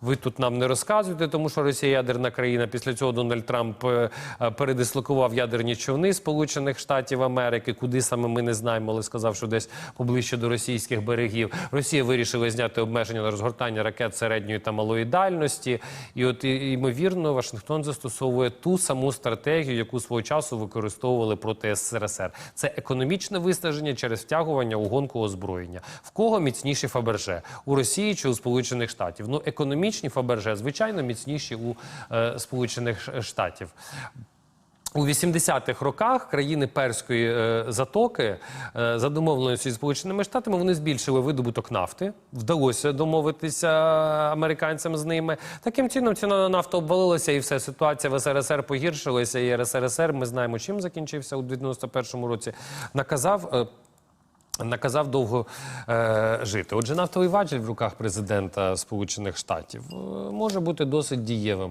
Ви тут нам не розказуєте, тому що Росія ядерна країна. Після цього Дональд Трамп е, е, передислокував ядерні човни Сполучених Штатів Америки. Куди саме ми не знаємо, але сказав, що десь поближче до російських берегів. Росія вирішила зняти обмеження на розгортання ракет середньої та малої дальності. І от ймовірно, Вашингтон застосовує ту саму стратегію, яку свого часу використовували проти СРСР. Це економічне виснаження через втягування у гонку озброєння. В кого міцніші Фаберже? У Росії чи у Сполучених Штатів? Ну, економічні Фаберже, звичайно, міцніші у е, Сполучених Штатів. У 80-х роках країни Перської е, затоки е, за домовленістю зі Сполученими Штатами вони збільшили видобуток нафти. Вдалося домовитися американцям з ними. Таким чином ціна на нафту обвалилася, і все ситуація в СРСР погіршилася. І РСРСР, ми знаємо, чим закінчився у 91-му році. Наказав. Наказав довго е, жити. Отже, нафтовий важіль в руках президента Сполучених Штатів е, може бути досить дієвим.